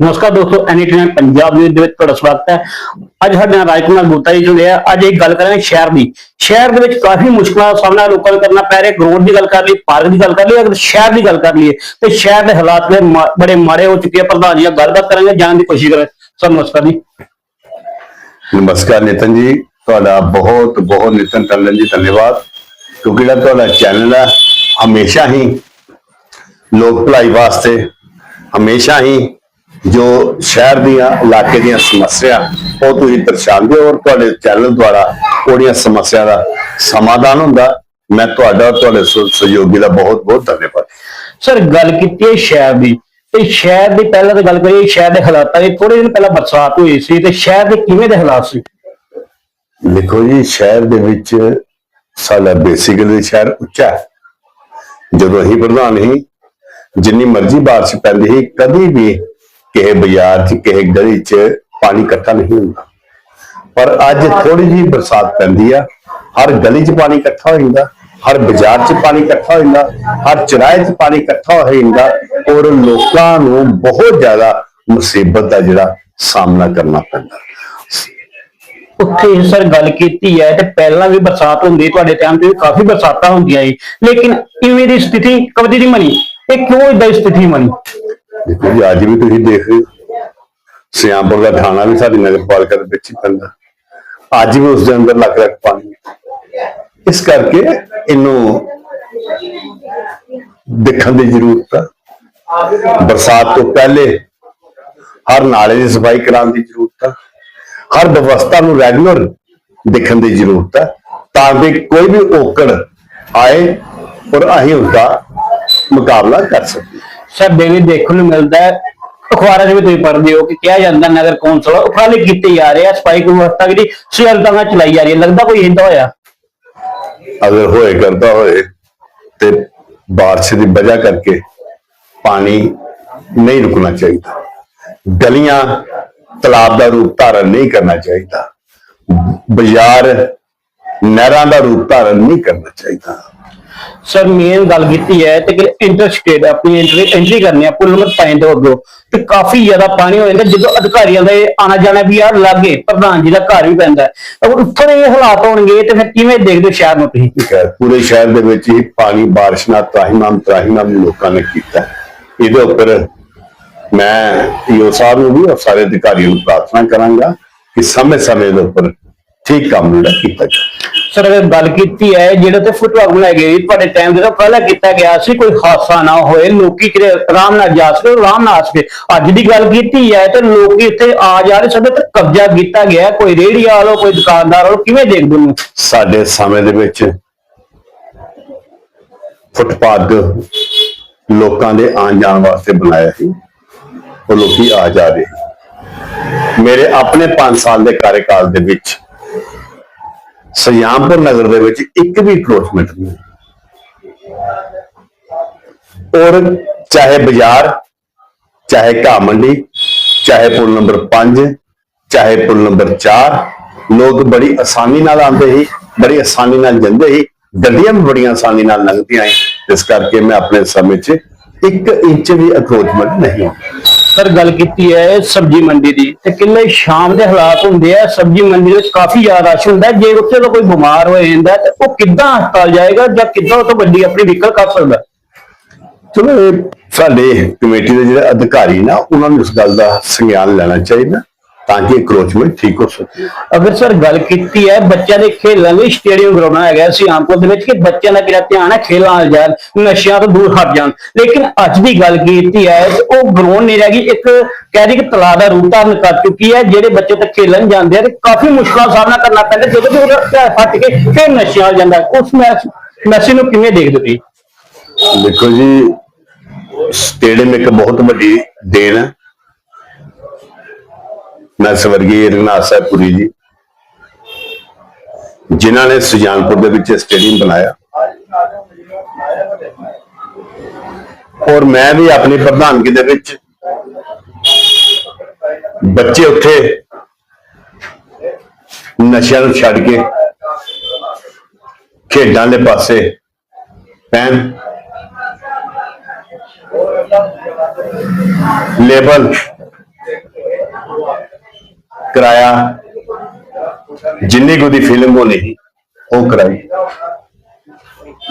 ਨਮਸਕਾਰ ਦੋਸਤੋ ਐਨੀਟੀਨ ਪੰਜਾਬ ਨਿਊਜ਼ ਦੇ ਵਿੱਚ ਤੁਹਾਡਾ ਸਵਾਗਤ ਹੈ ਅੱਜ ਸਾਡੇ ਨਾਲ ਰਾਜਕੁਮਾਰ ਗੁਪਤਾ ਜੀ ਜੁੜੇ ਆ ਅੱਜ ਇੱਕ ਗੱਲ ਕਰਾਂਗੇ ਸ਼ਹਿਰ ਦੀ ਸ਼ਹਿਰ ਦੇ ਵਿੱਚ ਕਾਫੀ ਮੁਸ਼ਕਲਾਂ ਦਾ ਸਾਹਮਣਾ ਲੋਕਾਂ ਨੂੰ ਕਰਨਾ ਪੈ ਰਿਹਾ ਗਰੋਡ ਦੀ ਗੱਲ ਕਰ ਲਈ ਪਾਰਕ ਦੀ ਗੱਲ ਕਰ ਲਈ ਅਗਰ ਸ਼ਹਿਰ ਦੀ ਗੱਲ ਕਰ ਲਈਏ ਤੇ ਸ਼ਹਿਰ ਦੇ ਹਾਲਾਤ ਨੇ ਮਾ- ਬੜੇ ਮਾੜੇ ਹੋ ਚੁੱਕੇ ਆ ਪ੍ਰਧਾਨ ਜੀ ਨਾਲ ਗੱਲਬਾਤ ਕਰਾਂਗੇ ਜਾਣ ਦੀ ਕੋਸ਼ਿਸ਼ ਕਰਾਂਗੇ ਸਰ ਨਮਸਕਾਰ ਜੀ ਨਮਸਕਾਰ ਨਿਤਨ ਜੀ ਤੁਹਾਡਾ ਬਹੁਤ ਬਹੁਤ ਨਿਤਨ ਟੰਡਨ ਜੀ ਧੰਨਵਾਦ ਕਿਉਂਕਿ ਜਿਹੜਾ ਤੁਹਾਡਾ ਚੈਨਲ ਹੈ ਹਮੇਸ਼ਾ ਹੀ ਲੋਕ ਭਲਾਈ ਵਾਸਤੇ ਹਮੇਸ਼ਾ ਹੀ ਜੋ ਸ਼ਹਿਰ ਦੀਆਂ ਇਲਾਕੇ ਦੀਆਂ ਸਮੱਸਿਆ ਉਹ ਤੁਸੀਂ ਦਰਸਾਉਂਦੇ ਹੋ ਔਰ ਤੁਹਾਡੇ ਚੈਨਲ ਦੁਆਰਾ ਉਹਦੀਆਂ ਸਮੱਸਿਆ ਦਾ ਸਮਾਧਾਨ ਹੁੰਦਾ। ਮੈਂ ਤੁਹਾਡਾ ਤੁਹਾਡੇ ਸਹਿ- ਸਹਿਯੋਗੀ ਦਾ ਬਹੁਤ ਬਹੁਤ ਧੰਨਵਾਦ। ਸਰ ਗੱਲ ਕੀਤੀ ਹੈ ਸ਼ਹਿਰ ਦੀ। ਤੇ ਸ਼ਹਿਰ ਦੀ ਪਹਿਲਾਂ ਤਾਂ ਗੱਲ ਕਰੀਏ ਸ਼ਹਿਰ ਦੇ ਹਾਲਾਤਾਂ ਦੀ ਥੋੜੇ ਦਿਨ ਪਹਿਲਾਂ ਬਰਸਾਤ ਹੋਈ ਸੀ ਤੇ ਸ਼ਹਿਰ ਦੇ ਕਿਵੇਂ ਦੇ ਹਾਲਾਤ ਸੀ? ਦੇਖੋ ਜੀ ਸ਼ਹਿਰ ਦੇ ਵਿੱਚ ਸਾਡਾ ਬੇਸਿਕਲੀ ਸ਼ਹਿਰ ਉੱਚਾ ਹੈ। ਜਦੋਂ ਅਸੀਂ ਪ੍ਰਧਾਨ ਸੀ, ਜਿੰਨੀ ਮਰਜ਼ੀ ਬਾਰਿਸ਼ ਪੈਂਦੀ ਸੀ, ਕਦੀ ਵੀ ਕਿਸੇ ਬਾਜ਼ਾਰ 'ਚ, ਕਿਸੇ ਗਲੀ 'ਚ ਪਾਣੀ ਇਕੱਠਾ ਨਹੀਂ ਹੁੰਦਾ। ਪਰ ਅੱਜ ਥੋੜੀ ਜਿਹੀ ਬਰਸਾਤ ਪੈਂਦੀ ਆ, ਹਰ ਗਲੀ 'ਚ ਪਾਣੀ ਇਕੱਠਾ ਹੋ ਜਾਂਦਾ, ਹਰ ਬਾਜ਼ਾਰ 'ਚ ਪਾਣੀ ਇਕੱਠਾ ਹੋ ਜਾਂਦਾ, ਹਰ ਚੁਰਾਹੇ 'ਚ ਪਾਣੀ ਇਕੱਠਾ ਹੋ ਜਾਂਦਾ ਔਰ ਲੋਕਾਂ ਨੂੰ ਬਹੁਤ ਜ਼ਿਆਦਾ ਮੁਸੀਬਤ ਦਾ ਜਿਹੜਾ ਸਾਹਮਣਾ ਕਰਨਾ ਪੈਂਦਾ। ਉੱਥੇ ਸਰ ਗੱਲ ਕੀਤੀ ਹੈ ਤੇ ਪਹਿਲਾਂ ਵੀ ਬਰਸਾਤ ਹੁੰਦੀ, ਤੁਹਾਡੇ ਟਾਈਮ ਤੇ ਵੀ ਕਾਫੀ ਬਰਸਾਤਾਂ ਹੁੰਦੀਆਂ ਸੀ ਲੇਕਿਨ ਇਵੇਂ ਦੀ ਸਥਿਤੀ ਕਦੇ ਨਹੀਂ ਬਣੀ? ਇਹ ਕਿਉਂ ਇਦਾਂ ਦੀ ਸਥਿਤੀ ਬਣੀ? ਦੇਖੋ ਜੀ, ਅੱਜ ਵੀ ਤੁਸੀਂ ਦੇਖ ਰਹੇ ਹੋ। ਸਿਆਂਪੁਰ ਦਾ ਥਾਣਾ ਵੀ ਸਾਡੀ ਨਗਰਪਾਲਿਕਾ ਦੇ ਵਿੱਚ ਹੀ ਪੈਂਦਾ। ਅੱਜ ਵੀ ਉਸ ਦੇ ਅੰਦਰ ਲੱਖ ਲੱਖ ਪਾਣੀ ਇਸ ਕਰਕੇ ਇਹਨੂੰ ਦੇਖਣ ਦੀ ਜ਼ਰੂਰਤ ਆ। ਬਰਸਾਤ ਤੋਂ ਪਹਿਲੇ ਹਰ ਨਾਲੇ ਦੀ ਸਫ਼ਾਈ ਕਰਾਉਣ ਦੀ ਜ਼ਰੂਰਤ ਆ। ਹਰ ਵਿਵਸਥਾ ਨੂੰ ਰੈਗੂਲਰ ਦੇਖਣ ਦੀ ਜ਼ਰੂਰਤ ਹੈ ਤਾਂ ਕਿ ਕੋਈ ਵੀ ਔਕੜ ਆਏ ਔਰ ਅਸੀਂ ਉਸਦਾ ਮੁਕਾਬਲਾ ਕਰ ਸਕੀਏ। ਸਰ ਡੇਲੀ ਦੇਖਣ ਨੂੰ ਮਿਲਦਾ ਹੈ। ਅਖਬਾਰਾਂ 'ਚ ਵੀ ਤੁਸੀਂ ਪੜ੍ਹਦੇ ਹੋ ਕਿ ਕਿਹਾ ਜਾਂਦਾ ਨਗਰ ਕੌਂਸਲ ਉਪਰਾਲੇ ਕੀਤੇ ਜਾ ਰਹੇ ਆ ਸਫ਼ਾਈ ਵਿਵਸਥਾ ਜਿਹੜੀ ਸਹੂਲਤਾਂ ਨਾਲ ਚਲਾਈ ਜਾ ਰਹੀ ਹੈ। ਲੱਗਦਾ ਕੋਈ ਹਿੰਦਾ ਹੋਇਆ? ਅਗਰ ਹੋਏ ਕਰਦਾ ਹੋਏ ਤੇ ਬਾਰਿਸ਼ ਦੀ ਵਜ੍ਹਾ ਕਰਕੇ ਪਾਣੀ ਨਹੀਂ ਰੁਕਣਾ ਚਾਹੀਦਾ। ਗਲੀਆਂ ਤਲਾਬ ਦਾ ਰੂਪ ਧਾਰਨ ਨਹੀਂ ਕਰਨਾ ਚਾਹੀਦਾ। ਬਾਜ਼ਾਰ ਨਹਿਰਾਂ ਦਾ ਰੂਪ ਧਾਰਨ ਨਹੀਂ ਕਰਨਾ ਚਾਹੀਦਾ। ਸਰ ਮੇਨ ਗੱਲ ਕੀਤੀ ਹੈ ਤੇ ਕਿ ਇੰਟਰਸਟੇਟ ਆਪਣੀ ਐਂਟਰੀ ਐਂਟਰੀ ਕਰਨੀ ਆ ਪੁੱਲ ਨੰਬਰ 5 ਤੋਂ ਅੱਗੋਂ। ਤੇ ਕਾਫੀ ਜ਼ਿਆਦਾ ਪਾਣੀ ਹੋ ਜਾਂਦਾ ਜਦੋਂ ਅਧਿਕਾਰੀਆਂ ਦਾ ਆਣਾ ਜਾਣਾ ਵੀ ਯਾਰ ਲੱਗੇ ਪ੍ਰਧਾਨ ਜੀ ਦਾ ਘਰ ਵੀ ਪੈਂਦਾ ਅਗਰ ਉੱਪਰ ਇਹ ਹਾਲਾਤ ਹੋਣਗੇ ਤੇ ਫਿਰ ਕਿਵੇਂ ਦੇਖਦੇ ਸ਼ਹਿਰ ਨੂੰ ਤੁਸੀਂ? ਠੀਕ ਹੈ ਪੂਰੇ ਸ਼ਹਿਰ ਦੇ ਵਿੱਚ ਹੀ ਪਾਣੀ ਬਾਰਿਸ਼ ਨਾਲ ਤਰਾਹੀਮਾਮ ਤਰਾਹੀਮਾਮ ਲੋਕਾਂ ਨੇ ਕੀਤਾ। ਇਹਦੇ ਉੱਪਰ ਮੈਂ ਈਓ ਸਾਹਿਬ ਨੂੰ ਵੀ ਔਰ ਸਾਰੇ ਅਧਿਕਾਰੀਆਂ ਨੂੰ ਪ੍ਰਾਰਥਨਾ ਕਰਾਂਗਾ ਕਿ ਸਮੇਂ-ਸਮੇਂ ਦੇ ਉੱਪਰ ਠੀਕ ਕੰਮ ਜਿਹੜਾ ਕੀਤਾ ਜਾਵੇ। ਸਰ ਅਗਰ ਗੱਲ ਕੀਤੀ ਹੈ ਜਿਹੜੇ ਤੇ ਫੁੱਟਬਾਲ ਬਣਾਏ ਗਏ ਤੁਹਾਡੇ ਟਾਈਮ ਦੇ ਤੋਂ ਪਹਿਲਾਂ ਕੀਤਾ ਗਿਆ ਸੀ ਕੋਈ ਹਾਦਸਾ ਨਾ ਹੋਏ ਲੋਕੀ ਕਿਤੇ ਆਰਾਮ ਨਾਲ ਜਾ ਸਕੇ ਆਰਾਮ ਨਾਲ ਆ ਸਕੇ। ਅੱਜ ਦੀ ਗੱਲ ਕੀਤੀ ਹੈ ਤੇ ਲੋਕੀ ਇੱਥੇ ਆ ਜਾ ਰਹੇ ਸਭ ਤੇ ਕਬਜ਼ਾ ਕੀਤਾ ਗਿਆ। ਕੋਈ ਰੇਹੜੀ ਵਾਲੋ ਕੋਈ ਦੁਕਾਨਦਾਰ ਵਾਲੋ ਕਿਵੇਂ ਦੇਖਦੇ ਨੂੰ ਸਾਡੇ ਸਮੇਂ ਦੇ ਵਿੱਚ ਫੁੱਟਪਾਥ ਲੋਕਾਂ ਦੇ ਆਉਣ ਜਾਣ ਵਾਸਤੇ ਬਣਾਇਆ ਸੀ। ਉਹ ਲੋਕੀ ਆ ਜਾ ਰਹੇ ਮੇਰੇ ਆਪਣੇ 5 ਸਾਲ ਦੇ ਕਾਰਜਕਾਲ ਦੇ ਵਿੱਚ ਸਯਾਮਪੁਰ ਨਗਰ ਦੇ ਵਿੱਚ ਇੱਕ ਵੀ ਕਰੋਚਮੈਂਟ ਨਹੀਂ ਔਰ ਚਾਹੇ ਬਾਜ਼ਾਰ, ਚਾਹੇ ਘਾਹ ਮੰਡੀ, ਚਾਹੇ ਪੁਲ ਨੰਬਰ 5 ਚਾਹੇ ਪੁਲ ਨੰਬਰ 4 ਲੋਕ ਬੜੀ ਆਸਾਨੀ ਨਾਲ ਆਉਂਦੇ ਸੀ, ਬੜੀ ਆਸਾਨੀ ਨਾਲ ਜਾਂਦੇ ਸੀ, ਗੱਡੀਆਂ ਵੀ ਬੜੀਆਂ ਆਸਾਨੀ ਨਾਲ ਲੰਘਦੀਆਂ ਸੀ। ਇਸ ਕਰਕੇ ਮੈਂ ਆਪਣੇ ਸਮੇਂ 'ਚ ਇੱਕ ਇੰਚ ਵੀ ਅਕਰੋਚਮੈਂਟ ਨਹੀਂ ਹੋਈ ਸਰ ਗੱਲ ਕੀਤੀ ਹੈ ਸਬਜ਼ੀ ਮੰਡੀ ਦੀ ਤੇ ਕਿੰਨੇ ਸ਼ਾਮ ਦੇ ਹਾਲਾਤ ਹੁੰਦੇ ਆ ਸਬਜ਼ੀ ਮੰਡੀ ਵਿੱਚ ਕਾਫੀ ਜ਼ਿਆਦਾ ਰਸ਼ ਹੁੰਦਾ ਜੇ ਉੱਥੇ ਦਾ ਕੋਈ ਬਿਮਾਰ ਹੋ ਜਾਂਦਾ ਹੈ, ਤੇ ਉਹ ਕਿੱਦਾਂ ਹਸਪਤਾਲ ਜਾਏਗਾ ਜਾਂ ਕਿੱਦਾਂ ਉਹ ਤੋਂ ਵੱਡੀ ਆਪਣੀ ਵਹੀਕਲ ਕਰ ਸਕਦਾ? ਚਲੋ ਇਹ ਸਾਡੇ ਕਮੇਟੀ ਦੇ ਜਿਹੜੇ ਅਧਿਕਾਰੀ ਨਾ ਉਹਨਾਂ ਨੂੰ ਇਸ ਗੱਲ ਦਾ ਸੰਗਿਆਨ ਲੈਣਾ ਚਾਹੀਦਾ। ਤਾਂ ਕਿ ਕਰੋਚਮੈਂਟ ਠੀਕ ਹੋ ਸਕੇ ਅਗਰ ਸਰ ਗੱਲ ਕੀਤੀ ਹੈ ਬੱਚਿਆਂ ਦੇ ਖੇਲਣ ਲਈ ਸਟੇਡੀਅਮ ਬਣਾਇਆ ਗਿਆ ਸੀ ਆਮਪੁਰ ਦੇ ਵਿੱਚ ਕਿ ਬੱਚਿਆਂ ਦਾ ਕਿਹੜਾ ਧਿਆਨ ਹੈ ਖੇਲਾਂ ਵੱਲ ਜਾਣ ਨਸ਼ਿਆਂ ਤੋਂ ਦੂਰ ਹਟ ਜਾਣ। ਲੇਕਿਨ ਅੱਜ ਦੀ ਗੱਲ ਕੀਤੀ ਹੈ ਉਹ ਗਰਾਊਂਡ ਨਹੀਂ ਰਹਿ ਗਈ ਇੱਕ ਕਹਿ ਰਹੀ ਕਿ ਤਲਾਅ ਦਾ ਰੂਪ ਧਾਰਨ ਕਰ ਚੁੱਕੀ ਹੈ ਜਿਹੜੇ ਬੱਚੇ ਤਾਂ ਖੇਲਣ ਜਾਂਦੇ ਆ ਤੇ ਕਾਫੀ ਮੁਸ਼ਕਲਾਂ ਦਾ ਸਾਹਮਣਾ ਕਰਨਾ ਪੈਂਦਾ ਜਦੋਂ ਵੀ ਉਹਦਾ ਹਟ ਕੇ ਫਿਰ ਨਸ਼ਿਆਂ ਵੱਲ ਜਾਂਦਾ। ਹੈ। ਉਸ ਮੈਚ ਮੈਸੇਜ ਨੂੰ ਕਿਵੇਂ ਦੇਖਦੇ ਤੁਸੀਂ? ਦੇਖੋ ਜੀ ਸਟੇਡੀਅਮ ਇੱਕ ਬਹੁਤ ਵੱਡੀ ਦੇਣ ਹੈ। ਮੈਂ ਸਵਰਗੀ ਰਘਨਾਥ ਸਾਹਿਬ ਪੁਰੀ ਜੀ, ਜਿਨ੍ਹਾਂ ਨੇ ਸੁਜਾਨਪੁਰ ਦੇ ਵਿੱਚ ਸਟੇਡੀਅਮ ਬਣਾਇਆ। ਔਰ ਮੈਂ ਵੀ ਆਪਣੀ ਪ੍ਰਧਾਨਗੀ ਦੇ ਵਿੱਚ ਬੱਚੇ ਉੱਥੇ ਨਸ਼ਿਆਂ ਨੂੰ ਛੱਡ ਕੇ ਖੇਡਾਂ ਦੇ ਪਾਸੇ ਪੈਣ। ਲੇਬਲ ਕਰਾਇਆ। ਜਿੰਨੀ ਕੁ ਦੀ ਫਿਲਮ ਹੋਣੀ ਸੀ, ਉਹ ਕਰਾਈ।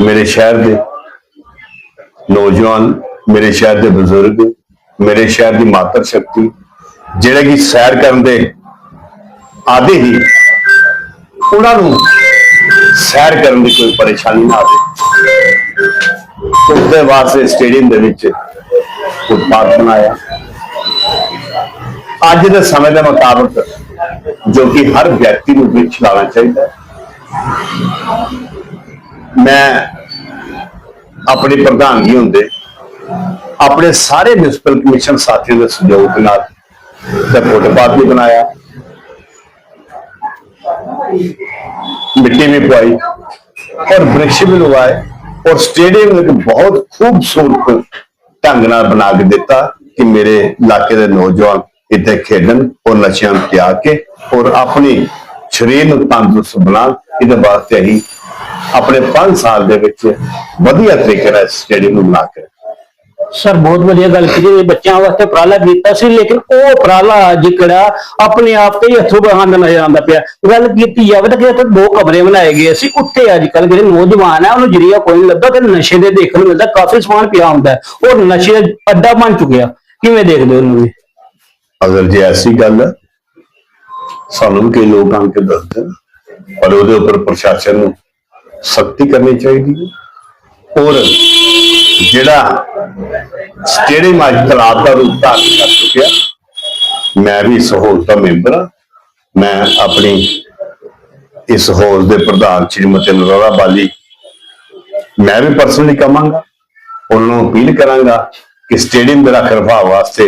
ਮੇਰੇ ਸ਼ਹਿਰ ਦੇ ਨੌਜਵਾਨ ਮੇਰੇ ਸ਼ਹਿਰ ਦੇ ਬਜ਼ੁਰਗ ਮੇਰੇ ਸ਼ਹਿਰ ਦੀ ਮਾਤਰ ਸ਼ਕਤੀ ਜਿਹੜੇ ਕਿ ਸੈਰ ਕਰਨ ਦੇ ਆਦੇ ਹੀ ਉਹਨਾਂ ਨੂੰ ਸੈਰ ਕਰਨ ਦੀ ਕੋਈ ਪਰੇਸ਼ਾਨੀ ਨਾ ਆਵੇ। ਉਸਦੇ ਵਾਸਤੇ ਸਟੇਡੀਅਮ ਦੇ ਵਿੱਚ ਫੁੱਟਪਾਥ ਬਣਾਇਆ। ਅੱਜ ਦੇ ਸਮੇਂ ਦੇ ਮੁਤਾਬਕ ਜੋ ਕਿ ਹਰ ਵਿਅਕਤੀ ਨੂੰ ਵਿੱਚ ਲਾਣਾ ਚਾਹੀਦਾ ਹੈ। ਮੈਂ ਆਪਣੀ ਪ੍ਰਧਾਨਗੀ ਹੁੰਦੇ ਆਪਣੇ ਸਾਰੇ ਮਿਊਨਿਸਪਲ ਕਮਿਸ਼ਨ ਸਾਥੀਆਂ ਦੇ ਸਹਿਯੋਗ ਦੇ ਨਾਲ ਤੇ ਫੁੱਟਪਾਥ ਵੀ ਬਣਾਇਆ ਮਿੱਟੀ ਵੀ ਪਵਾਈ और वृक्ष भी लगाए और स्टेडियम एक बहुत खूबसूरत ढंग ਨਾਲ ਬਣਾ ਕੇ ਦਿੱਤਾ ਕਿ ਮੇਰੇ ਇਲਾਕੇ ਦੇ ਨੌਜਵਾਨ ਇੱਥੇ ਖੇਡਣ ਔਰ ਨਸ਼ਿਆਂ ਤੋਂ ਤਿਆਗ ਕੇ ਔਰ ਆਪਣੀ ਸਰੀਰ ਨੂੰ ਤੰਦਰੁਸਤ ਬਣਾਉਣ, ਇਹਦੇ ਵਾਸਤੇ ਅਸੀਂ ਆਪਣੇ 5 ਸਾਲ ਦੇ ਵਿੱਚ ਵਧੀਆ ਤਰੀਕੇ ਨਾਲ ਸਟੇਡੀਅਮ ਨੂੰ ਬਣਾ ਕੇ ਸਰ ਬਹੁਤ ਵਧੀਆ ਗੱਲ ਕੀਤੀ ਬੱਚਿਆਂ ਵਾਸਤੇ ਉਪਰਾਲਾ ਕੀਤਾ ਸੀ, ਲੇਕਿਨ ਉਹ ਉਪਰਾਲਾ ਜਿਹੜਾ ਆਪਣੇ ਆਪ ਤੇ ਹੀ ਹੱਥੋਂ ਬਹਾਨਾ ਨਜ਼ਰ ਆਉਂਦਾ ਪਿਆ। ਗੱਲ ਕੀਤੀ ਜਾਵੇ ਤਾਂ ਕਿ ਉੱਥੇ ਦੋ ਕਮਰੇ ਬਣਾਏ ਗਏ ਸੀ। ਉੱਥੇ ਅੱਜ ਕੱਲ ਜਿਹੜੇ ਨੌਜਵਾਨ ਆ, ਉਹਨੂੰ ਜਰੀਆ ਕੋਈ ਨਹੀਂ ਲੱਭਦਾ ਤੇ ਨਸ਼ੇ ਦੇ ਦੇਖਣ ਨੂੰ ਮਿਲਦਾ, ਕਾਫੀ ਸਮਾਨ ਪਿਆ ਹੁੰਦਾ। ਹੈ। ਉਹ ਨਸ਼ੇ ਅੱਡਾ ਬਣ ਚੁੱਕਿਆ। ਕਿਵੇਂ ਦੇਖਦੇ ਹੋ ਉਹਨੂੰ ਵੀ? ਅਗਰ ਜੇ ਐਸੀ ਗੱਲ ਹੈ ਸਾਨੂੰ ਵੀ ਕਈ ਲੋਕ ਆਣ ਕੇ ਦੱਸਦੇ ਨੇ, ਪਰ ਉਹਦੇ ਉੱਪਰ ਪ੍ਰਸ਼ਾਸਨ ਨੂੰ ਸਖਤੀ ਕਰਨੀ ਚਾਹੀਦੀ ਹੈ। ਔਰ ਜਿਹੜਾ ਸਟੇਡੀਅਮ ਅੱਜ ਤਲਾਬ ਦਾ ਰੂਪ ਧਾਰਨ ਕਰ ਚੁੱਕਿਆ ਮੈਂ ਵੀ ਇਸ ਹਾਲ ਦਾ ਮੈਂਬਰ ਹਾਂ। ਮੈਂ ਆਪਣੀ ਇਸ ਹਾਲ ਦੇ ਪ੍ਰਧਾਨ ਸ਼੍ਰੀਮਤੀ ਨਰੋਰਾ ਬਾਲੀ ਮੈਂ ਵੀ ਪਰਸਨਲੀ ਕਵਾਂਗਾ ਉਹਨਾਂ ਨੂੰ ਅਪੀਲ ਕਰਾਂਗਾ ਕਿ ਸਟੇਡੀਅਮ ਦੇ ਰੱਖ ਰਖਾਅ ਵਾਸਤੇ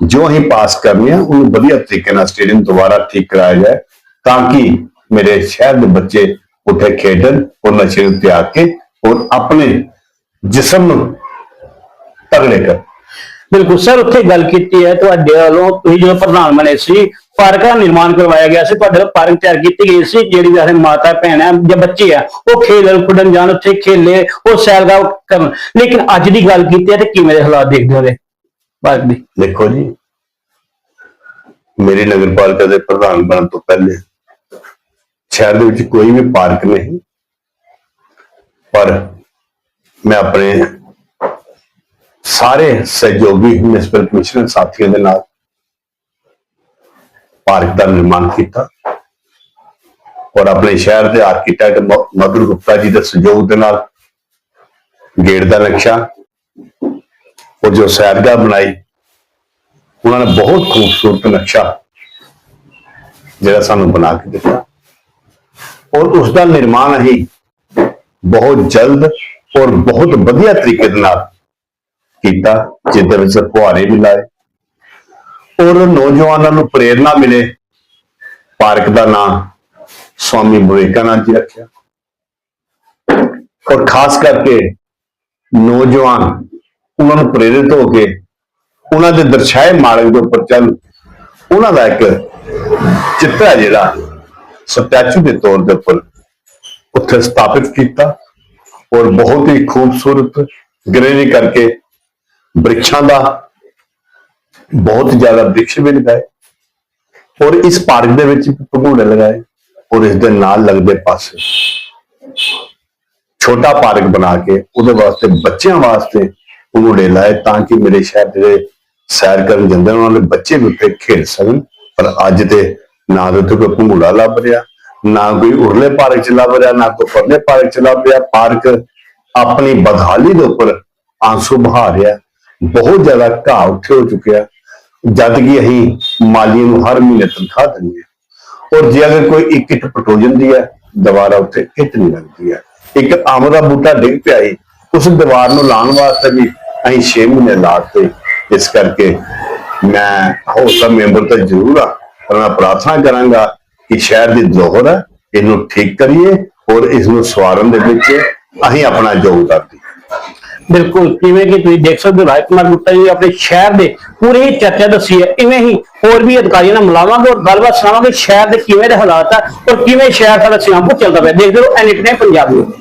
ਜੋ ਅਸੀਂ ਪਾਸ ਕਰਨੀ ਆ, ਉਹਨੂੰ ਵਧੀਆ ਤਰੀਕੇ ਨਾਲ ਸਟੇਡੀਅਮ ਦੁਬਾਰਾ ਠੀਕ ਕਰਾਇਆ ਜਾਏ ਤਾਂ ਕਿ ਮੇਰੇ ਸ਼ਹਿਰ ਦੇ ਬੱਚੇ ਉੱਥੇ ਖੇਡਣ ਔਰ ਨਸ਼ੇ ਨੂੰ ਤਿਆਗ ਕੇ ਔਰ ਆਪਣੇ ਜਿਸਮ ਨੂੰ ਤਗੜੇ ਕਰ ਬਿਲਕੁਲ ਸਰ, ਉੱਥੇ ਗੱਲ ਕੀਤੀ ਹੈ, ਤੁਹਾਡੇ ਵੱਲੋਂ ਤੁਸੀਂ ਜਦੋਂ ਪ੍ਰਧਾਨ ਬਣੇ ਸੀ, ਪਾਰਕ ਦਾ ਨਿਰਮਾਣ ਕਰਵਾਇਆ ਗਿਆ ਸੀ, ਤੁਹਾਡੇ ਵੱਲੋਂ ਪਾਰਕ ਤਿਆਰ ਕੀਤੀ ਗਈ ਸੀ, ਜਿਹੜੀ ਸਾਡੇ ਮਾਤਾ ਭੈਣਾਂ ਜਾਂ ਬੱਚੇ ਆ, ਉਹ ਖੇਡਣ ਕੁੱਦਣ ਜਾਣ, ਉੱਥੇ ਖੇਲੇ, ਉਹ ਸੈਲਗਾ ਕਰਨ। ਲੇਕਿਨ ਅੱਜ ਦੀ ਗੱਲ ਕੀਤੀ ਹੈ, ਤੇ ਕਿਵੇਂ ਦੇ ਹਾਲਾਤ ਦੇਖਦੇ ਹੋ ਉਹਦੇ ਦੇਖੋ ਜੀ, ਮੇਰੀ ਨਗਰਪਾਲਿਕਾ ਦੇ ਪ੍ਰਧਾਨ ਬਣਨ ਤੋਂ ਪਹਿਲੇ ਸ਼ਹਿਰ ਦੇ ਵਿੱਚ ਕੋਈ ਵੀ ਪਾਰਕ ਨਹੀਂ, ਪਰ ਮੈਂ ਆਪਣੇ ਸਾਰੇ ਸਹਿਯੋਗੀ ਮਿਊਨਿਸਪਲ ਕਮਿਸ਼ਨਰ ਸਾਥੀਆਂ ਦੇ ਨਾਲ ਪਾਰਕ ਦਾ ਨਿਰਮਾਣ ਕੀਤਾ ਔਰ ਆਪਣੇ ਸ਼ਹਿਰ ਦੇ ਆਰਕੀਟੈਕਟ ਮ- ਮਧੁਰ ਗੁਪਤਾ ਜੀ ਦੇ ਸਹਿਯੋਗ ਦੇ ਨਾਲ ਗੇਟ ਦਾ ਨਕਸ਼ਾ ਔਰ ਜੋ ਸੈਰਗਾਹ ਬਣਾਈ, ਉਹਨਾਂ ਨੇ ਬਹੁਤ ਖੂਬਸੂਰਤ ਨਕਸ਼ਾ ਜਿਹੜਾ ਸਾਨੂੰ ਬਣਾ ਕੇ ਦਿੱਤਾ। ਔਰ ਉਸ ਦਾ ਨਿਰਮਾਣ ਅਸੀਂ ਬਹੁਤ ਜਲਦ ਔਰ ਬਹੁਤ ਵਧੀਆ ਤਰੀਕੇ ਦੇ ਨਾਲ ਕੀਤਾ, ਜਿਹਦੇ ਵਿੱਚ ਫੁਹਾਰੇ ਵੀ ਲਾਏ। ਔਰ ਨੌਜਵਾਨਾਂ ਨੂੰ ਪ੍ਰੇਰਣਾ ਮਿਲੇ, ਪਾਰਕ ਦਾ ਨਾਮ ਸਵਾਮੀ ਵਿਵੇਕਾਨੰਦ ਜੀ ਰੱਖਿਆ। ਔਰ ਖਾਸ ਕਰਕੇ ਨੌਜਵਾਨ ਉਹਨਾਂ ਨੂੰ ਪ੍ਰੇਰਿਤ ਹੋ ਕੇ ਉਹਨਾਂ ਦੇ ਦਰਸਾਏ ਮਾਰਗ ਦੇ ਉੱਪਰ ਚੱਲ ਉਹਨਾਂ ਦਾ ਇੱਕ ਚਿੱਤਰ ਜਿਹੜਾ ਸਟੈਚੂ ਦੇ ਤੌਰ ਦੇ ਉੱਪਰ ਉੱਥੇ ਸਥਾਪਿਤ ਕੀਤਾ ਔਰ ਬਹੁਤ ਹੀ ਖੂਬਸੂਰਤ ਗ੍ਰੇਨਰੀ ਕਰਕੇ ਬ੍ਰਿਕਸ਼ਾਂ ਦਾ ਬਹੁਤ ਜ਼ਿਆਦਾ ਬ੍ਰਿਕਸ਼ ਵੀ ਲਗਾਏ ਔਰ ਇਸ ਪਾਰਕ ਦੇ ਵਿੱਚ ਭਗੂੜੇ ਲਗਾਏ ਔਰ ਇਸ ਦੇ ਨਾਲ ਲੱਗਦੇ ਪਾਸੇ ਛੋਟਾ ਪਾਰਕ ਬਣਾ ਕੇ ਉਹਦੇ ਵਾਸਤੇ ਬੱਚਿਆਂ ਵਾਸਤੇ ਭਗੂੜੇ ਲਾਏ ਤਾਂ ਕਿ ਮੇਰੇ ਸ਼ਹਿਰ ਦੇ ਜਿਹੜੇ ਸੈਰ ਕਰਨ ਜਾਂਦੇ ਉਹਨਾਂ ਦੇ ਬੱਚੇ ਵੀ ਉੱਥੇ ਖੇਡ ਸਕਣ। ਪਰ ਅੱਜ ਤੇ ਨਾ ਤਾਂ ਉੱਥੇ ਕੋਈ ਭੰਗੂੜਾ ਲੱਭ ਰਿਹਾ, ਨਾ ਕੋਈ ਉਰਲੇ ਪਾਰਕ ਚ ਲੱਭ ਰਿਹਾ, ਨਾ ਕੋਈ ਪਰਲੇ ਪਾਰਕ ਚ ਲੱਭ ਰਿਹਾ। ਪਾਰਕ ਆਪਣੀ ਬਦਹਾਲੀ ਦੇ ਉੱਪਰ ਆਂਸੂ ਬਹਾ ਰਿਹਾ। ਬਹੁਤ ਜ਼ਿਆਦਾ ਘਾਹ ਉੱਥੇ ਹੋ ਚੁੱਕਿਆ, ਜਦ ਕਿ ਅਸੀਂ ਮਾਲੀ ਨੂੰ ਹਰ ਮਹੀਨੇ ਤਨਖਾਹ ਦਿੰਦੇ ਹਾਂ। ਔਰ ਜੇ ਅਗਰ ਕੋਈ ਇੱਕ ਇੱਟ ਪਟੋ ਜਾਂਦੀ ਹੈ, ਦੁਬਾਰਾ ਉੱਥੇ ਇੱਟ ਨਹੀਂ ਲੱਗਦੀ ਹੈ। ਇੱਕ ਅੰਬ ਦਾ ਬੂਟਾ ਡਿੱਗ ਪਿਆ ਸੀ ਉਸ ਦੀਵਾਰ ਨੂੰ ਲਾਉਣ ਵਾਸਤੇ ਵੀ ਅਸੀਂ 6 ਮਹੀਨੇ ਲਾਤੇ ਇਸ ਕਰਕੇ ਮੈਂ ਹੌਸਲਾ ਮੈਂਬਰ ਤਾਂ ਜ਼ਰੂਰ ਆ, ਪਰ ਮੈਂ ਪ੍ਰਾਰਥਨਾ ਕਰਾਂਗਾ ਕਿ ਸ਼ਹਿਰ ਦੀ ਦੋਹਰ ਹੈ ਇਹਨੂੰ ਠੀਕ ਕਰੀਏ ਔਰ ਇਸ ਨੂੰ ਸਵਾਰਨ ਦੇ ਵਿੱਚ ਅਸੀਂ ਆਪਣਾ ਯੋਗਦਾਨ ਦਈਏ। ਬਿਲਕੁਲ ਕਿਵੇਂ ਕਿ ਤੁਸੀਂ ਦੇਖ ਸਕਦੇ ਹੋ, ਰਾਜ ਕੁਮਾਰ ਗੁਪਤਾ ਜੀ ਆਪਣੇ ਸ਼ਹਿਰ ਦੇ ਪੂਰੀ ਚਰਚਾ ਦੱਸੀ ਹੈ, ਇਵੇਂ ਹੀ ਹੋਰ ਵੀ ਅਧਿਕਾਰੀਆਂ ਨਾਲ ਮਿਲਾਵਾਂਗੇ ਔਰ ਗੱਲਬਾਤ ਸੁਣਾਵਾਂਗੇ ਸ਼ਹਿਰ ਦੇ ਕਿਵੇਂ ਦੇ ਹਾਲਾਤ ਆ ਔਰ ਕਿਵੇਂ ਸ਼ਹਿਰ ਸਾਡਾ ਸਿਆਮਪੁਰ ਚੱਲਦਾ ਪਿਆ। ਦੇਖਦੇ ਰਹੋ ਐਨਿਟ ਪੰਜਾਬ ਨੂੰ